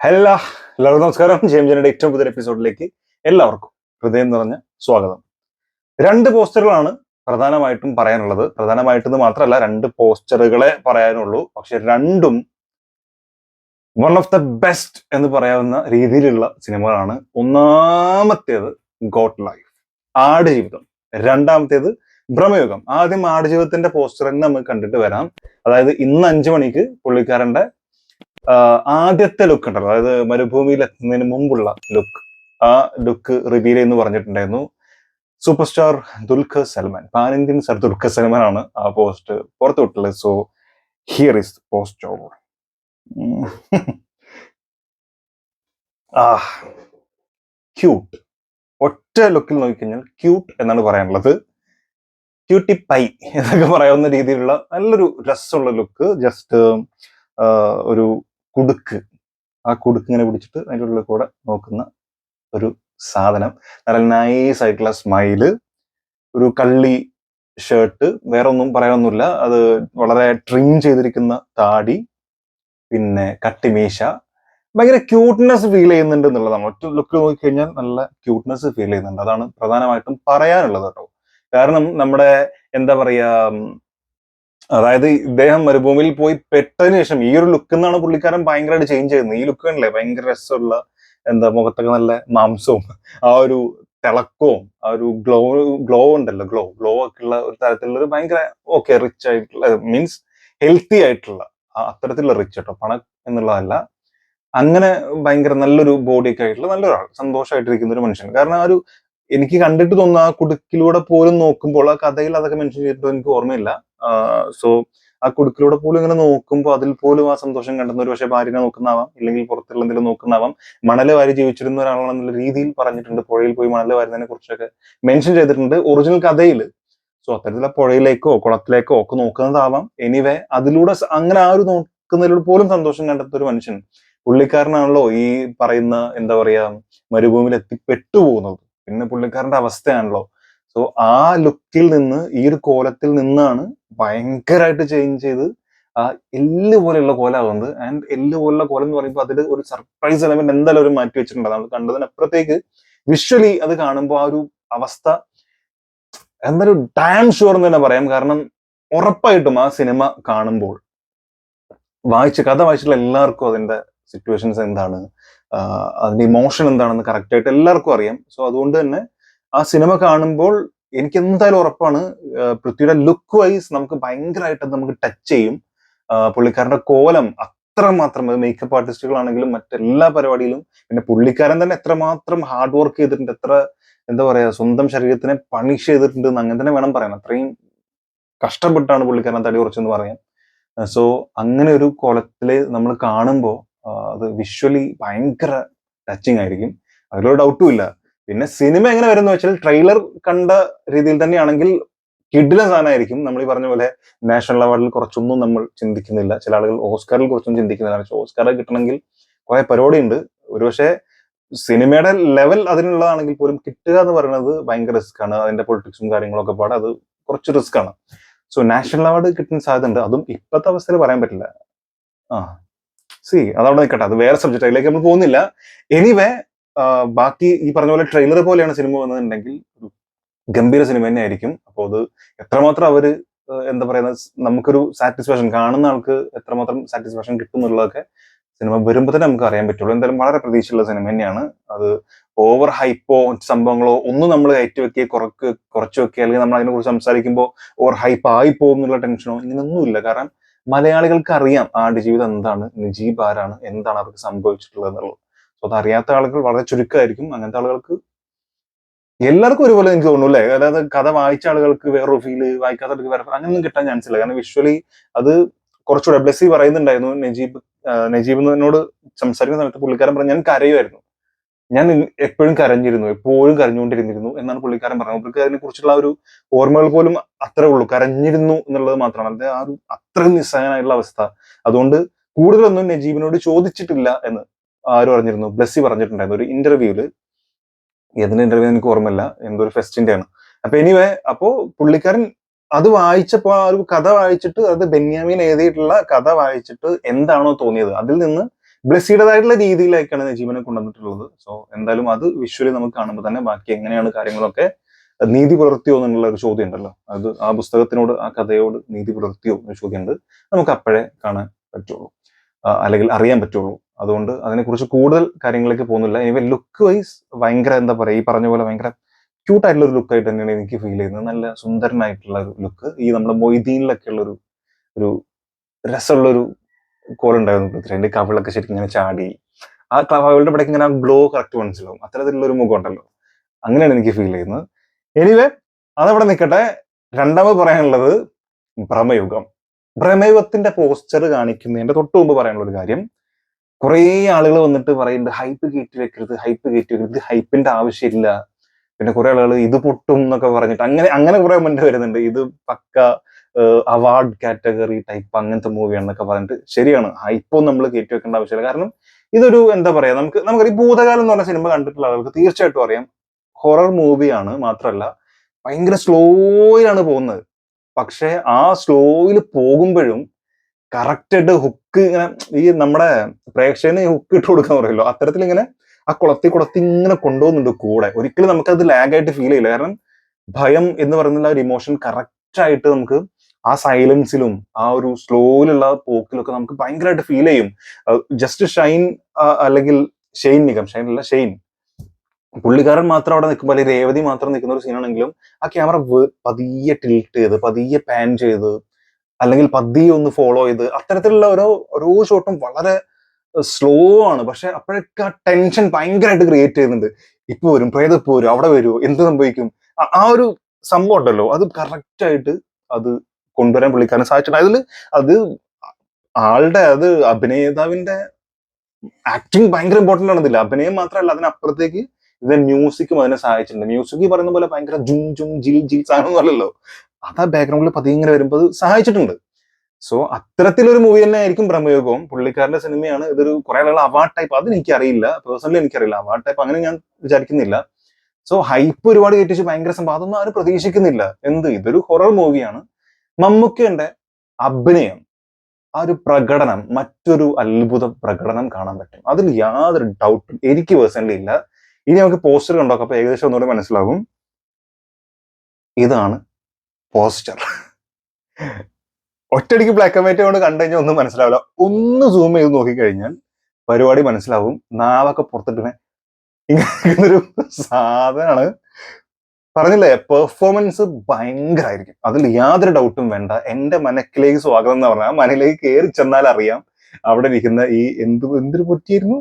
Hello എല്ലാവർക്കും നമസ്കാരം. ജെയിംജനയുടെ ഏറ്റവും പുതിയ എപ്പിസോഡിലേക്ക് എല്ലാവർക്കും ഹൃദയം നിറഞ്ഞ സ്വാഗതം. രണ്ട് പോസ്റ്ററുകളാണ് പ്രധാനമായിട്ടും പറയാനുള്ളത്. പ്രധാനമായിട്ടെന്ന് മാത്രമല്ല രണ്ട് പോസ്റ്ററുകളെ പറയാനുള്ളൂ. പക്ഷെ രണ്ടും വൺ ഓഫ് ദ ബെസ്റ്റ് എന്ന് പറയാവുന്ന രീതിയിലുള്ള സിനിമകളാണ്. ഒന്നാമത്തേത് ഗോട്ട് ലൈഫ് ആടുജീവിതം രണ്ടാമത്തേത് ഭ്രമയുഗം. ആദ്യം ആടുജീവിതത്തിന്റെ പോസ്റ്റർ തന്നെ നമുക്ക് കണ്ടിട്ട് വരാം. അതായത് ഇന്ന് അഞ്ചു മണിക്ക് പുള്ളിക്കാരന്റെ ആദ്യത്തെ ലുക്ക് ഉണ്ടല്ലോ. അതായത് മരുഭൂമിയിൽ എത്തുന്നതിന് മുമ്പുള്ള ലുക്ക് ആ ലുക്ക് റിവീൽ എന്ന് പറഞ്ഞിട്ടുണ്ടായിരുന്നു. Super star Dulquer Salmaan pan Indian sir Dulquer Salmaan ആണ് ആ പോസ്റ്റ് പുറത്തു വിട്ടുള്ളത് so here is post over ആ ക്യൂട്ട് ഒറ്റ ലുക്കിൽ നോക്കിക്കഴിഞ്ഞാൽ ക്യൂട്ട് എന്നാണ് പറയാനുള്ളത്. ക്യൂട്ടി പൈ എന്നൊക്കെ പറയാവുന്ന രീതിയിലുള്ള നല്ലൊരു രസമുള്ള ലുക്ക് ജസ്റ്റ് ഒരു കുടുക്ക്. ആ കുടുക്ക് ഇങ്ങനെ പിടിച്ചിട്ട് അതിന്റെ ഉള്ളിൽ കൂടെ നോക്കുന്ന ഒരു സാധനം. നല്ല നൈസ് ആയിട്ടുള്ള സ്മൈൽ ഒരു കള്ളി ഷർട്ട് വേറെ ഒന്നും പറയാനൊന്നുമില്ല. അത് വളരെ ട്രിം ചെയ്തിരിക്കുന്ന താടി പിന്നെ കട്ടിമീശ. ഭയങ്കര ക്യൂട്ട്നെസ് ഫീൽ ചെയ്യുന്നുണ്ട് എന്നുള്ളതാണ്. ഒറ്റ ലുക്ക് നോക്കിക്കഴിഞ്ഞാൽ നല്ല ക്യൂട്ട്നെസ് ഫീൽ ചെയ്യുന്നുണ്ട്. അതാണ് പ്രധാനമായിട്ടും പറയാനുള്ളത് കേട്ടോ. കാരണം നമ്മുടെ എന്താ പറയാ ഉം, അതായത് ഇദ്ദേഹം മരുഭൂമിയിൽ പോയി പെട്ടതിന് ശേഷം ഈ ഒരു ലുക്ക് എന്നാണ് പുള്ളിക്കാരൻ ഭയങ്കരമായിട്ട് ചേഞ്ച് ചെയ്യുന്നത്. ഈ ലുക്ക് കണ്ടില്ലേ? ഭയങ്കര രസമുള്ള എന്താ മുഖത്തൊക്കെ നല്ല മാംസവും ആ ഒരു തിളക്കവും ആ ഒരു ഗ്ലോ ഗ്ലോ ഉണ്ടല്ലോ ഗ്ലോ ഗ്ലോ ഒക്കെ ഉള്ള ഒരു തരത്തിലുള്ള ഒരു ഭയങ്കര ഓക്കെ റിച്ച് ആയിട്ടുള്ള മീൻസ് ഹെൽത്തി ആയിട്ടുള്ള അത്തരത്തിലുള്ള റിച്ച് കേട്ടോ പണം എന്നുള്ളതല്ല. അങ്ങനെ ഭയങ്കര നല്ലൊരു ബോഡിയൊക്കെ ആയിട്ടുള്ള നല്ലൊരാൾ സന്തോഷമായിട്ടിരിക്കുന്ന ഒരു മനുഷ്യൻ. കാരണം ആ ഒരു എനിക്ക് കണ്ടിട്ട് തോന്നുന്നു ആ കുടുക്കിലൂടെ പോലും നോക്കുമ്പോൾ ആ കഥയിൽ അതൊക്കെ മെൻഷൻ ചെയ്തിട്ടോ എനിക്ക് ഓർമ്മയില്ല. സോ ആ കുടുക്കിലൂടെ പോലും ഇങ്ങനെ നോക്കുമ്പോൾ അതിൽ പോലും ആ സന്തോഷം കണ്ടെന്ന് ഒരു പക്ഷേ ഭാര്യനെ നോക്കുന്നതാവാം ഇല്ലെങ്കിൽ പുറത്തുള്ള എന്തെങ്കിലും നോക്കുന്നതാവാം. മണൽ വാരി ജീവിച്ചിരുന്ന ഒരാളാണെന്നുള്ള രീതിയിൽ പറഞ്ഞിട്ടുണ്ട്. പുഴയിൽ പോയി മണൽ വാരുന്നതിനെ കുറിച്ചൊക്കെ മെൻഷൻ ചെയ്തിട്ടുണ്ട് ഒറിജിനൽ കഥയിൽ സോ അത്തരത്തിലുള്ള പുഴയിലേക്കോ കുളത്തിലേക്കോ ഒക്കെ നോക്കുന്നതാവാം. എനിവേ അതിലൂടെ അങ്ങനെ ആ ഒരു നോക്കുന്നതിലൂടെ പോലും സന്തോഷം കണ്ടെത്തുന്ന ഒരു മനുഷ്യൻ പുള്ളിക്കാരനാണല്ലോ ഈ പറയുന്ന എന്താ പറയാ മരുഭൂമിയിൽ എത്തി പെട്ടുപോകുന്നത് പിന്നെ പുള്ളിക്കാരന്റെ അവസ്ഥയാണല്ലോ. സോ ആ ലുക്കിൽ നിന്ന് ഈ ഒരു കോലത്തിൽ നിന്നാണ് ഭയങ്കരമായിട്ട് ചേഞ്ച് ചെയ്ത് ആ എല്ല് പോലെയുള്ള കോലാകുന്നത്. ആൻഡ് എല്ല് പോലുള്ള കോലം എന്ന് പറയുമ്പോൾ അതിൽ ഒരു സർപ്രൈസ് എലമെന്റ് എന്തായാലും ഒരു മാറ്റി വെച്ചിട്ടുണ്ട്. നമ്മൾ കണ്ടതിനപ്പുറത്തേക്ക് വിഷ്വലി അത് കാണുമ്പോൾ ആ ഒരു അവസ്ഥ എന്തൊരു ഡാം ഷുവർ എന്ന് തന്നെ പറയാം. കാരണം ഉറപ്പായിട്ടും ആ സിനിമ കാണുമ്പോൾ വായിച്ച് കഥ വായിച്ചിട്ടുള്ള എല്ലാവർക്കും അതിന്റെ സിറ്റുവേഷൻസ് എന്താണ് അതിന്റെ ഇമോഷൻ എന്താണെന്ന് കറക്റ്റായിട്ട് എല്ലാവർക്കും അറിയാം. സോ അതുകൊണ്ട് തന്നെ ആ സിനിമ കാണുമ്പോൾ എനിക്ക് എന്തായാലും ഉറപ്പാണ് പൃഥ്വിയുടെ ലുക്ക് വൈസ് നമുക്ക് ഭയങ്കരമായിട്ട് നമുക്ക് ടച്ച് ചെയ്യും. പുള്ളിക്കാരന്റെ കോലം അത്രമാത്രം മേക്കപ്പ് ആർട്ടിസ്റ്റുകളാണെങ്കിലും മറ്റെല്ലാ പരിപാടിയിലും പിന്നെ പുള്ളിക്കാരൻ തന്നെ എത്രമാത്രം ഹാർഡ് വർക്ക് ചെയ്തിട്ടുണ്ട് എത്ര എന്താ പറയാ സ്വന്തം ശരീരത്തിനെ പണിഷ് ചെയ്തിട്ടുണ്ട് എന്ന് അങ്ങനെ തന്നെ വേണം പറയാൻ. അത്രയും കഷ്ടപ്പെട്ടാണ് പുള്ളിക്കാരൻ തടി കുറച്ചെന്ന് പറയാൻ. സോ അങ്ങനെ ഒരു കോലത്തിൽ നമ്മൾ കാണുമ്പോൾ അത് വിഷ്വലി ഭയങ്കര ടച്ചിങ് ആയിരിക്കും. അതിലൊരു ഡൗട്ടും ഇല്ല. പിന്നെ സിനിമ എങ്ങനെ വരുന്ന വെച്ചാൽ ട്രെയിലർ കണ്ട രീതിയിൽ തന്നെയാണെങ്കിൽ കിഡിലെ സാധനമായിരിക്കും. നമ്മൾ ഈ പറഞ്ഞ പോലെ നാഷണൽ അവാർഡിൽ കുറച്ചൊന്നും നമ്മൾ ചിന്തിക്കുന്നില്ല. ചില ആളുകൾ ഓസ്കാറിൽ കുറച്ചൊന്നും ചിന്തിക്കുന്നില്ല. പക്ഷെ ഓസ്കാർ കിട്ടണമെങ്കിൽ കുറെ പരിപാടി ഉണ്ട് ഒരുപക്ഷെ സിനിമയുടെ ലെവൽ അതിനുള്ളതാണെങ്കിൽ പോലും കിട്ടുക എന്ന് പറയുന്നത് ഭയങ്കര റിസ്ക് ആണ്. അതിന്റെ പൊളിറ്റിക്സും കാര്യങ്ങളൊക്കെ പാടെ അത് കുറച്ച് റിസ്ക് ആണ്. സോ നാഷണൽ അവാർഡ് കിട്ടുന്ന സാധ്യത ഉണ്ട് അതും ഇപ്പോഴത്തെ അവസ്ഥയിൽ പറയാൻ പറ്റില്ല. ആ. സി അതവിടെ നിൽക്കട്ടെ. അത് വേറെ സബ്ജക്റ്റ് അതിലേക്ക് നമ്മൾ പോകുന്നില്ല. എനിവേ ബാക്കി ഈ പറഞ്ഞ പോലെ ട്രെയിലർ പോലെയാണ് സിനിമ വന്നതുണ്ടെങ്കിൽ ഒരു ഗംഭീര സിനിമ തന്നെ ആയിരിക്കും അപ്പോൾ അത് എത്രമാത്രം അവർ എന്താ പറയുന്നത് നമുക്കൊരു സാറ്റിസ്ഫാക്ഷൻ കാണുന്ന ആൾക്ക് എത്രമാത്രം സാറ്റിസ്ഫാക്ഷൻ കിട്ടും എന്നുള്ളതൊക്കെ സിനിമ വരുമ്പോൾ തന്നെ നമുക്ക് അറിയാൻ പറ്റുള്ളൂ. എന്തായാലും വളരെ പ്രതീക്ഷയുള്ള സിനിമ തന്നെയാണ്. അത് ഓവർ ഹൈപ്പോ സംഭവങ്ങളോ ഒന്നും നമ്മൾ കയറ്റി വെക്കുക കുറക്ക് കുറച്ച് വെക്കുക അല്ലെങ്കിൽ നമ്മൾ അതിനെ കുറിച്ച് സംസാരിക്കുമ്പോൾ ഓവർ ഹൈപ്പ് ആയി പോകും എന്നുള്ള ടെൻഷനോ ഇങ്ങനെയൊന്നുമില്ല കാരണം മലയാളികൾക്ക് അറിയാം ആടുജീവിതം എന്താണ് നിജീബ് ആരാണ് എന്താണ് അവർക്ക് സംഭവിച്ചിട്ടുള്ളത് എന്നുള്ളത്. സോ അതറിയാത്ത ആളുകൾ വളരെ ചുരുക്കമായിരിക്കും. അങ്ങനത്തെ ആളുകൾക്ക് എല്ലാവർക്കും ഒരുപോലെ എനിക്ക് തോന്നുന്നു അല്ലേ? അതായത് കഥ വായിച്ച ആളുകൾക്ക് വേറൊരു ഫീൽ വായിക്കാത്തവർക്ക് വേറെ അങ്ങനെയൊന്നും കിട്ടാൻ ചാൻസ് ഇല്ല. കാരണം വിഷ്വലി അത് കുറച്ചുകൂടെ ബ്ലസ്സി പറയുന്നുണ്ടായിരുന്നു നജീബ് നജീബ് എന്നോട് സംസാരിക്കുന്ന സമയത്ത് പുള്ളിക്കാരൻ പറഞ്ഞു ഞാൻ കരയുമായിരുന്നു. ഞാൻ എപ്പോഴും കരഞ്ഞിരുന്നു എപ്പോഴും കരഞ്ഞുകൊണ്ടിരുന്നിരുന്നു എന്നാണ് പുള്ളിക്കാരൻ പറഞ്ഞത്. അവർക്ക് അതിനെ കുറിച്ചുള്ള ഒരു ഓർമ്മകൾ പോലും അത്രേ ഉള്ളൂ. കരഞ്ഞിരുന്നു എന്നുള്ളത് മാത്രമാണ്. അതായത് ആ ഒരു അത്രയും നിസ്സഹനായിട്ടുള്ള അവസ്ഥ. അതുകൊണ്ട് കൂടുതലൊന്നും നജീബിനോട് ചോദിച്ചിട്ടില്ല എന്ന്. ആര് പറഞ്ഞിരുന്നു? ബ്ലസ്സി പറഞ്ഞിട്ടുണ്ടായിരുന്നു ഒരു ഇന്റർവ്യൂൽ ഏതിന്റെ ഇന്റർവ്യൂ എനിക്ക് ഓർമ്മയില്ല. എന്തോ ഒരു ഫെസ്റ്റിന്റെ ആണ്. അപ്പൊ എനിവേ അപ്പോ പുള്ളിക്കാരൻ അത് വായിച്ചപ്പോ ആ ഒരു കഥ വായിച്ചിട്ട് അത് ബെന്യാമീൻ എഴുതിയിട്ടുള്ള കഥ വായിച്ചിട്ട് എന്താണോ തോന്നിയത്. അതിൽ നിന്ന് ബ്ലെസ്സിയുടേതായിട്ടുള്ള രീതിയിലേക്കാണ് ജീവനെ കൊണ്ടുവന്നിട്ടുള്ളത്. സോ എന്തായാലും അത് വിഷ്വലി നമുക്ക് കാണുമ്പോൾ തന്നെ ബാക്കി എങ്ങനെയാണ് കാര്യങ്ങളൊക്കെ നീതി പുലർത്തിയോ എന്നുള്ള ഒരു ചോദ്യം ഉണ്ടല്ലോ. അത് ആ പുസ്തകത്തിനോട് ആ കഥയോട് നീതി പുലർത്തിയോ എന്നൊരു ചോദ്യമുണ്ട്. നമുക്ക് അപ്പോഴേ കാണാൻ പറ്റുള്ളൂ. അല്ലെങ്കിൽ അറിയാൻ പറ്റുള്ളൂ. അതുകൊണ്ട് അതിനെക്കുറിച്ച് കൂടുതൽ കാര്യങ്ങളിലേക്ക് പോകുന്നില്ല. ഇവ ലുക്ക് വൈസ് ഭയങ്കര എന്താ പറയുക ഈ പറഞ്ഞ പോലെ ഭയങ്കര ക്യൂട്ട് ആയിട്ടുള്ള ഒരു ലുക്ക് ആയിട്ട് തന്നെയാണ് എനിക്ക് ഫീൽ ചെയ്യുന്നത്. നല്ല സുന്ദരനായിട്ടുള്ള ഒരു ലുക്ക് ഈ നമ്മുടെ മൊയ്തീനിലൊക്കെ ഉള്ളൊരു ഒരു ഒരു രസമുള്ള ഒരു കോലുണ്ടായിരുന്നു പൃഥ്വിരാജിന്റെ കവിളൊക്കെ ശരിക്കും ഇങ്ങനെ ചാടി. ആ കവിളുടെ ഇവിടെ ഇങ്ങനെ ഗ്ലോ കറക്റ്റ് മനസ്സിലാവും. അത്തരത്തിലുള്ള ഒരു മുഖം ഉണ്ടല്ലോ അങ്ങനെയാണ് എനിക്ക് ഫീൽ ചെയ്യുന്നത്. എനിവേ അതവിടെ നിൽക്കട്ടെ. രണ്ടാമത് പറയാനുള്ളത് ഭ്രമയുഗം. ഭ്രമയുഗത്തിന്റെ പോസ്റ്റർ കാണിക്കുന്നതിന്റെ തൊട്ട് മുമ്പ് പറയാനുള്ള ഒരു കാര്യം കുറേ ആളുകൾ വന്നിട്ട് പറയുന്നുണ്ട് ഹൈപ്പ് കയറ്റി വെക്കരുത് ഹൈപ്പ് കയറ്റി വെക്കരുത് ഹൈപ്പിന്റെ ആവശ്യമില്ല. പിന്നെ കുറെ ആളുകൾ ഇത് പൊട്ടും എന്നൊക്കെ പറഞ്ഞിട്ട് അങ്ങനെ അങ്ങനെ കുറെ മുന്നേ വരുന്നുണ്ട്. ഇത് പക്ക അവാർഡ് കാറ്റഗറി ടൈപ്പ് അങ്ങനത്തെ മൂവിയാണെന്നൊക്കെ പറഞ്ഞിട്ട് ശരിയാണ്. ഹൈപ്പോ നമ്മൾ കയറ്റി വെക്കേണ്ട ആവശ്യമില്ല. കാരണം ഇതൊരു എന്താ പറയാ നമുക്ക് നമുക്ക് ഈ ഭൂതകാലം എന്ന് പറഞ്ഞ സിനിമ കണ്ടിട്ടുള്ള ആളുകൾക്ക് തീർച്ചയായിട്ടും അറിയാം. ഹൊറർ മൂവിയാണ് മാത്രമല്ല ഭയങ്കര സ്ലോയിലാണ് പോകുന്നത്. പക്ഷെ ആ സ്ലോയിൽ പോകുമ്പോഴും കറക്റ്റായിട്ട് ഹുക്ക് ഇങ്ങനെ ഈ നമ്മുടെ പ്രേക്ഷകന് ഹുക്ക് ഇട്ട് കൊടുക്കാൻ പറയുമല്ലോ അത്തരത്തിൽ ഇങ്ങനെ ആ കുളത്തി കുളത്തി ഇങ്ങനെ കൊണ്ടുപോകുന്നുണ്ട് കൂടെ. ഒരിക്കലും നമുക്കത് ലാഗായിട്ട് ഫീൽ ചെയ്യില്ല. കാരണം ഭയം എന്ന് പറയുന്ന ഒരു ഇമോഷൻ കറക്റ്റ് ആയിട്ട് നമുക്ക് ആ സൈലൻസിലും ആ ഒരു സ്ലോയിലുള്ള പോക്കിലൊക്കെ നമുക്ക് ഭയങ്കരമായിട്ട് ഫീൽ ചെയ്യും. ജസ്റ്റ് ഷൈൻ അല്ലെങ്കിൽ ഷെയ്ൻ നിഗം. ഷൈൻ അല്ല ഷെയ്ൻ. പുള്ളിക്കാരൻ മാത്രം അവിടെ നിൽക്കുമ്പോൾ അല്ലെങ്കിൽ രേവതി മാത്രം നിൽക്കുന്ന ഒരു സീനാണെങ്കിലും ആ ക്യാമറ പതിയെ ടിൽട്ട് ചെയ്ത് പതിയെ പാൻ ചെയ്ത് അല്ലെങ്കിൽ പതിയെ ഒന്ന് ഫോളോ ചെയ്ത് അത്തരത്തിലുള്ള ഓരോ ഓരോ ഷോട്ടും വളരെ സ്ലോ ആണ്. പക്ഷെ അപ്പോഴൊക്കെ ആ ടെൻഷൻ ഭയങ്കരമായിട്ട് ക്രിയേറ്റ് ചെയ്യുന്നുണ്ട്. ഇപ്പൊ വരും പ്രേതപ്പ് വരും അവിടെ വരുമോ എന്ത് സംഭവിക്കും? ആ- ഒരു സംഭവം ഉണ്ടല്ലോ. അത് കറക്റ്റ് ആയിട്ട് അത് കൊണ്ടുവരാൻ പുള്ളിക്കാരൻ സാധിച്ചിട്ടുണ്ട്. അതിൽ അത് ആളുടെ അത് അഭിനേതാവിന്റെ ആക്ടിങ് ഭയങ്കര ഇമ്പോർട്ടന്റ് ആണെന്നില്ല. അഭിനയം മാത്രമല്ല അതിനപ്പുറത്തേക്ക് ഇതിന് മ്യൂസിക്കും അതിനെ സഹായിച്ചിട്ടുണ്ട്. മ്യൂസിക് പറയുന്ന പോലെ ഭയങ്കര ജും ജും ജിൽ ജിൽ സാധനം അല്ലല്ലോ. അത് ആ ബാക്ക്ഗ്രൗണ്ടിൽ പതിയെ ഇങ്ങനെ വരുമ്പോൾ സഹായിച്ചിട്ടുണ്ട്. സോ അത്തരത്തിലൊരു മൂവി തന്നെ ആയിരിക്കും ബ്രഹ്മയോഗവും. പുള്ളിക്കാരന്റെ സിനിമയാണ് ഇതൊരു കുറെ ആളുകൾ അവാർഡ് ടൈപ്പ് അത് എനിക്കറിയില്ല. പേഴ്സണലി എനിക്കറിയില്ല. അവാർഡ് ടൈപ്പ് അങ്ങനെ ഞാൻ വിചാരിക്കുന്നില്ല. സോ ഹൈപ്പ് ഒരുപാട് കയറ്റിച്ച് ഭയങ്കര സംഭവം. അതൊന്നും ആരും പ്രതീക്ഷിക്കുന്നില്ല. എന്ത്? ഇതൊരു ഹൊറർ മൂവിയാണ് മമ്മൂക്കയുടെ അഭിനയം ആ ഒരു പ്രകടനം മറ്റൊരു അത്ഭുത പ്രകടനം കാണാൻ പറ്റും. അതിൽ യാതൊരു ഡൗട്ടും എനിക്ക് പേഴ്സണലി ഇല്ല. ഇനി നമുക്ക് പോസ്റ്റർ കണ്ടോക്കാം. അപ്പൊ ഏകദേശം ഒന്നുകൂടെ മനസ്സിലാകും ഇതാണ് പോസ്റ്റർ. ഒറ്റടിക്ക് ബ്ലാക്ക് ആൻഡ് വൈറ്റ് കൊണ്ട് കണ്ടു കഴിഞ്ഞാൽ ഒന്നും മനസ്സിലാവില്ല. ഒന്ന് സൂം ചെയ്ത് നോക്കിക്കഴിഞ്ഞാൽ പരിപാടി മനസ്സിലാവും. നാവൊക്കെ പുറത്തിട്ടിനെ ഇങ്ങനൊരു സാധനമാണ്. പറഞ്ഞില്ലേ പെർഫോമൻസ് ഭയങ്കരമായിരിക്കും അതിൽ യാതൊരു ഡൗട്ടും വേണ്ട. എന്റെ മനക്കിലേക്ക് സ്വാഗതം എന്ന് പറഞ്ഞാൽ മനയിലേക്ക് കയറി ചെന്നാൽ അറിയാം അവിടെ ഇരിക്കുന്ന ഈ എന്ത് എന്തൊരു പറ്റിയിരുന്നു?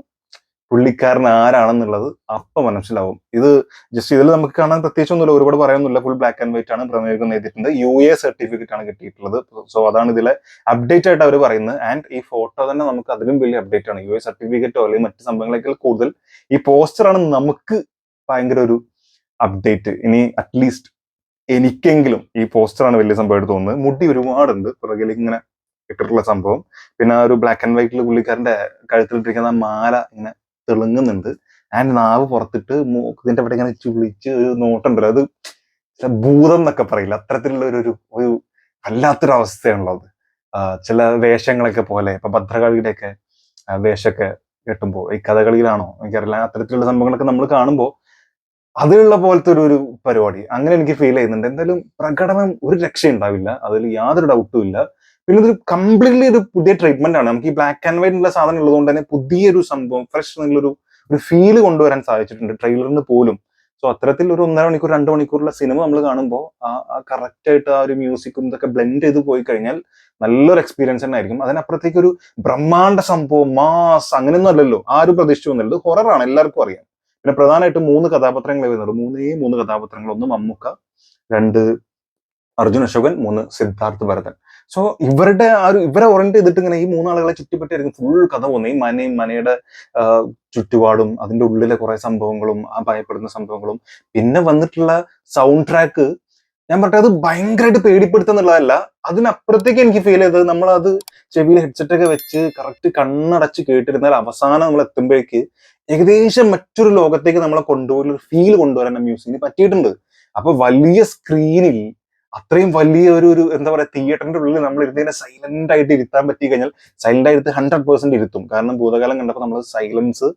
പുള്ളിക്കാരൻ ആരാണെന്നുള്ളത് അപ്പൊ മനസ്സിലാവും. ഇത് ജസ്റ്റ് ഇതിൽ നമുക്ക് കാണാൻ പ്രത്യേകിച്ചൊന്നുമില്ല ഒരുപാട് പറയാനൊന്നുമില്ല. ഫുൾ ബ്ലാക്ക് ആൻഡ് വൈറ്റ് ആണ് പ്രമേയം എഴുതിയിട്ടുണ്ട്. യു എ സർട്ടിഫിക്കറ്റ് ആണ് കിട്ടിയിട്ടുള്ളത്. സോ അതാണ് ഇതിലെ അപ്ഡേറ്റ് ആയിട്ട് അവർ പറയുന്നത്. ആൻഡ് ഈ ഫോട്ടോ തന്നെ നമുക്ക് അതിലും വലിയ അപ്ഡേറ്റ് ആണ്. യു എ സർട്ടിഫിക്കറ്റോ അല്ലെങ്കിൽ മറ്റ് സംഭവങ്ങളേക്കാൾ കൂടുതൽ ഈ പോസ്റ്റർ ആണ് നമുക്ക് ഭയങ്കര ഒരു അപ്ഡേറ്റ് ഇനി അറ്റ്ലീസ്റ്റ് എനിക്കെങ്കിലും ഈ പോസ്റ്റർ ആണ് വലിയ സംഭവമായിട്ട് തോന്നുന്നത്. മുടി ഒരുപാടുണ്ട്. പുറകിലേക്ക് ഇങ്ങനെ ഇട്ടിട്ടുള്ള സംഭവം. പിന്നെ ആ ഒരു ബ്ലാക്ക് ആൻഡ് വൈറ്റിൽ പുള്ളിക്കാരന്റെ കഴുത്തിലിട്ടിരിക്കുന്ന മാല ഇങ്ങനെ തിളങ്ങുന്നുണ്ട്. ആൻഡ് നാവ് പുറത്തിട്ട് മൂക്കിന്റെ അവിടെ ഇങ്ങനെ ചുളിച്ച് ഒരു നോട്ടുണ്ടല്ലോ. അത് ഭൂതം എന്നൊക്കെ പറയില്ല? അത്തരത്തിലുള്ള ഒരു ഒരു- വല്ലാത്തൊരു അവസ്ഥയാണുള്ളത് ആ, ചില വേഷങ്ങളൊക്കെ പോലെ ഇപ്പൊ ഭദ്രകളിയുടെ ഒക്കെ വേഷമൊക്കെ കെട്ടുമ്പോൾ ഈ കഥകളിയിലാണോ എനിക്കറിയില്ല. അത്തരത്തിലുള്ള സംഭവങ്ങളൊക്കെ നമ്മൾ കാണുമ്പോൾ അതിലുള്ള പോലത്തെ ഒരു ഒരു പരിപാടി. അങ്ങനെ എനിക്ക് ഫീൽ ചെയ്യുന്നുണ്ട്. എന്തായാലും പ്രകടനം ഒരു രക്ഷയുണ്ടാവില്ല. അതിൽ യാതൊരു ഡൗട്ടും ഇല്ല. പിന്നെ ഇതൊരു കംപ്ലീറ്റ്ലി ഒരു പുതിയ ട്രീറ്റ്മെന്റ് ആണ്. നമുക്ക് ഈ ബ്ലാക്ക് ആൻഡ് വൈറ്റ് ഉള്ള സാധനം ഉള്ളതുകൊണ്ട് തന്നെ പുതിയൊരു സംഭവം ഫ്രഷ് എന്നുള്ളൊരു ഒരു ഫീൽ കൊണ്ടുവരാൻ സാധിച്ചിട്ടുണ്ട് ട്രെയിലറിന് പോലും. സോ അത്തരത്തിൽ ഒരു ഒന്നര മണിക്കൂർ രണ്ട് മണിക്കൂറുള്ള സിനിമ നമ്മൾ കാണുമ്പോൾ ആ കറക്റ്റ് ആയിട്ട് ആ ഒരു മ്യൂസിക്കും ഇതൊക്കെ ബ്ലെൻഡ് ചെയ്ത് പോയി കഴിഞ്ഞാൽ നല്ലൊരു എക്സ്പീരിയൻസ് തന്നെ ആയിരിക്കും. അതിനപ്പുറത്തേക്ക് ഒരു ബ്രഹ്മാണ്ട സംഭവം മാസ് അങ്ങനെയൊന്നും അല്ലല്ലോ. ഒരു പ്രതീക്ഷിച്ചു വന്നുള്ളത് ഹൊററാണ് എല്ലാവർക്കും അറിയാം. പിന്നെ പ്രധാനമായിട്ടും മൂന്ന് കഥാപാത്രങ്ങളെ വരുന്നുള്ളൂ മൂന്നേ മൂന്ന് കഥാപാത്രങ്ങൾ. ഒന്ന് മമ്മൂക്ക രണ്ട് അർജുൻ അശോകൻ മൂന്ന് സിദ്ധാർത്ഥ് ഭരതൻ. സോ ഇവരുടെ ആ ഒരു ഇവരെ ഓറിയന്റ് ചെയ്തിട്ട് ഇങ്ങനെ ഈ മൂന്നാളുകളെ ചുറ്റിപ്പറ്റിയായിരിക്കും ഫുൾ കഥ പോകുന്നത്. ഈ മനയും മനയുടെ ചുറ്റുപാടും അതിന്റെ ഉള്ളിലെ കുറെ സംഭവങ്ങളും ആ ഭയപ്പെടുന്ന സംഭവങ്ങളും പിന്നെ വന്നിട്ടുള്ള സൗണ്ട് ട്രാക്ക് ഞാൻ പറഞ്ഞത് അത് ഭയങ്കരമായിട്ട് പേടിപ്പെടുത്തുന്നുള്ളതല്ല. അതിനപ്പുറത്തേക്ക് എനിക്ക് ഫീൽ ചെയ്തത് നമ്മൾ അത് ചെവിയിൽ ഹെഡ്സെറ്റ് ഒക്കെ വെച്ച് കറക്റ്റ് കണ്ണടച്ച് കേട്ടിരുന്നാൽ അവസാനം നമ്മൾ എത്തുമ്പോഴേക്ക് ഏകദേശം മറ്റൊരു ലോകത്തേക്ക് നമ്മളെ കൊണ്ടുപോയി ഒരു ഫീൽ കൊണ്ടുവരാൻ മ്യൂസിക്കിന് പറ്റിയിട്ടുണ്ട്. അപ്പൊ വലിയ സ്ക്രീനിൽ അത്രയും വലിയ ഒരു ഒരു എന്താ പറയുക തിയേറ്ററിന്റെ ഉള്ളിൽ നമ്മൾ ഇരുന്നതിനെ സൈലന്റ് ആയിട്ട് ഇരുത്താൻ പറ്റി കഴിഞ്ഞാൽ സൈലന്റ് ആയിട്ട് ഹൺഡ്രഡ് പെർസെന്റ് ഇരുത്തും. കാരണം ഭൂതകാലം കണ്ടപ്പോൾ നമ്മൾ സൈലൻസ്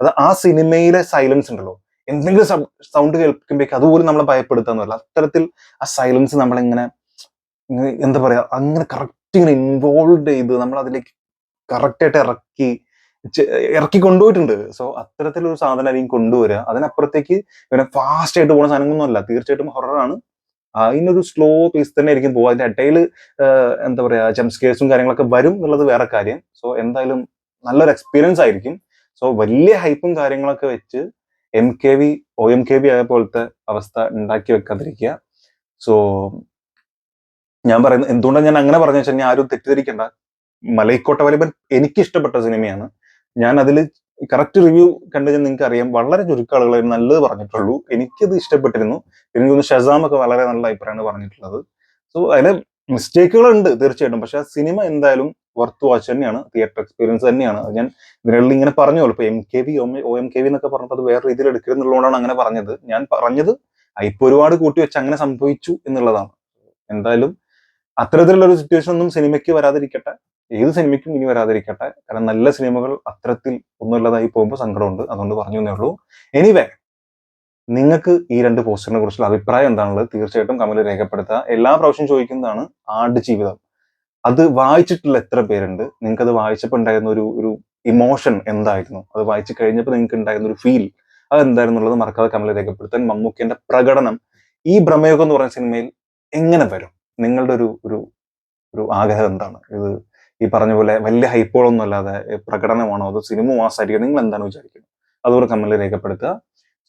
അത് ആ സിനിമയിലെ സൈലൻസ് ഉണ്ടല്ലോ. എന്തെങ്കിലും സൗണ്ട് കേൾക്കുമ്പോഴേക്ക് അതുപോലും നമ്മളെ ഭയപ്പെടുത്താന്നല്ല അത്തരത്തിൽ ആ സൈലൻസ് നമ്മളിങ്ങനെ ഇങ്ങനെ എന്താ പറയാ അങ്ങനെ കറക്റ്റ് ഇങ്ങനെ ഇൻവോൾവ് ചെയ്ത് നമ്മൾ അതിലേക്ക് കറക്റ്റ് ആയിട്ട് ഇറക്കി ഇറക്കി കൊണ്ടുപോയിട്ടുണ്ട്. സോ അത്തരത്തിലൊരു സാധനം ആയിരിക്കും കൊണ്ടുവരിക. അതിനപ്പുറത്തേക്ക് പിന്നെ ഫാസ്റ്റ് ആയിട്ട് പോകുന്ന സാധനങ്ങളൊന്നും അല്ല തീർച്ചയായിട്ടും ഹൊററാണ് അതിനൊരു സ്ലോ പേസ് തന്നെ ആയിരിക്കും പോകുക അതിന്റെ ഇടയിൽ എന്താ പറയാ ജംസ്കേഴ്സും കാര്യങ്ങളൊക്കെ വരും എന്നുള്ളത് വേറെ കാര്യം. സോ എന്തായാലും നല്ലൊരു എക്സ്പീരിയൻസ് ആയിരിക്കും. സോ വലിയ ഹൈപ്പും കാര്യങ്ങളൊക്കെ വെച്ച് M K V O M K V ആയ പോലത്തെ അവസ്ഥ ഉണ്ടാക്കി വെക്കാതിരിക്കുക. സോ ഞാൻ പറയുന്നത് എന്തുകൊണ്ടാണ് ഞാൻ അങ്ങനെ പറഞ്ഞു വെച്ചാൽ ഞാൻ ആരും തെറ്റിദ്ധരിക്കേണ്ട. മലൈക്കോട്ട വലിപ്പൻ എനിക്ക് ഇഷ്ടപ്പെട്ട സിനിമയാണ്. ഞാൻ അതിൽ കറക്റ്റ് റിവ്യൂ കണ്ടു നിങ്ങൾക്ക് അറിയാം വളരെ ചുരുക്കം ആളുകളെ നല്ലത് പറഞ്ഞിട്ടുള്ളൂ. എനിക്കത് ഇഷ്ടപ്പെട്ടിരുന്നു. എനിക്ക് തോന്നുന്നു ഷസാം ഒക്കെ വളരെ നല്ല അഭിപ്രായമാണ് പറഞ്ഞിട്ടുള്ളത്. സോ അതിന് മിസ്റ്റേക്കുകൾ ഉണ്ട് തീർച്ചയായിട്ടും. പക്ഷെ ആ സിനിമ എന്തായാലും വർത്ത് വാച്ച് തന്നെയാണ്. തിയേറ്റർ എക്സ്പീരിയൻസ് തന്നെയാണ്. ഞാൻ ഇതിനുള്ളിൽ ഇങ്ങനെ പറഞ്ഞോളൂ ഇപ്പൊ M K V O M K V എന്നൊക്കെ പറഞ്ഞപ്പോൾ അത് വേറെ രീതിയിൽ എടുക്കരുന്നുള്ളതുകൊണ്ടാണ് അങ്ങനെ പറഞ്ഞത്. ഞാൻ പറഞ്ഞത് ഇപ്പൊ ഒരുപാട് കൂട്ടി വെച്ച് അങ്ങനെ സംഭവിച്ചു എന്നുള്ളതാണ്. എന്തായാലും അത്തരത്തിലുള്ള ഒരു സിറ്റുവേഷൻ ഒന്നും സിനിമയ്ക്ക് വരാതിരിക്കട്ടെ. ഏത് സിനിമയ്ക്കും ഇനി വരാതിരിക്കട്ടെ. കാരണം നല്ല സിനിമകൾ അത്തരത്തിൽ ഒന്നുമില്ലാതായി പോകുമ്പോൾ സങ്കടമുണ്ട്. അതുകൊണ്ട് പറഞ്ഞു എന്നേ ഉള്ളൂ. എനിവേ നിങ്ങൾക്ക് ഈ രണ്ട് പോസ്റ്ററിനെ കുറിച്ചുള്ള അഭിപ്രായം എന്താണുള്ളത് തീർച്ചയായിട്ടും കമന്റ് രേഖപ്പെടുത്തുക. എല്ലാ പ്രാവശ്യം ചോദിക്കുന്നതാണ് ആട് ജീവിതം. അത് വായിച്ചിട്ടുള്ള എത്ര പേരുണ്ട്? നിങ്ങൾക്ക് അത് വായിച്ചപ്പോൾ ഉണ്ടായിരുന്ന ഒരു ഒരു ഇമോഷൻ എന്തായിരുന്നു? അത് വായിച്ചു കഴിഞ്ഞപ്പോൾ നിങ്ങൾക്ക് ഉണ്ടായിരുന്ന ഒരു ഫീൽ അത് എന്തായിരുന്നുള്ളത് മറക്കാതെ കമന്റ് രേഖപ്പെടുത്താൻ മമ്മൂക്കിന്റെ പ്രകടനം ഈ ഭ്രമയോഗം എന്ന് പറയുന്ന സിനിമയിൽ എങ്ങനെ വരും? നിങ്ങളുടെ ഒരു ഒരു ഒരു ആഗ്രഹം എന്താണ്? ഇത് ഈ പറഞ്ഞ പോലെ വലിയ ഹൈപ്പുകളൊന്നും അല്ലാതെ പ്രകടനമാണോ അതോ സിനിമ മാസമായിരിക്കും നിങ്ങൾ എന്താണ് വിചാരിക്കുന്നത്? അതുകൂടെ കമന്റിൽ രേഖപ്പെടുത്തുക.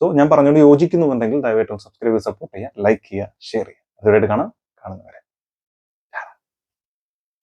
സോ ഞാൻ പറഞ്ഞോട് യോജിക്കുന്നുണ്ടെങ്കിൽ ദയവായിട്ടും സബ്സ്ക്രൈബ് സപ്പോർട്ട് ചെയ്യുക ലൈക്ക് ചെയ്യുക ഷെയർ ചെയ്യുക. അതുവരെയായിട്ട് കാണാം. കാണുന്നവരെ.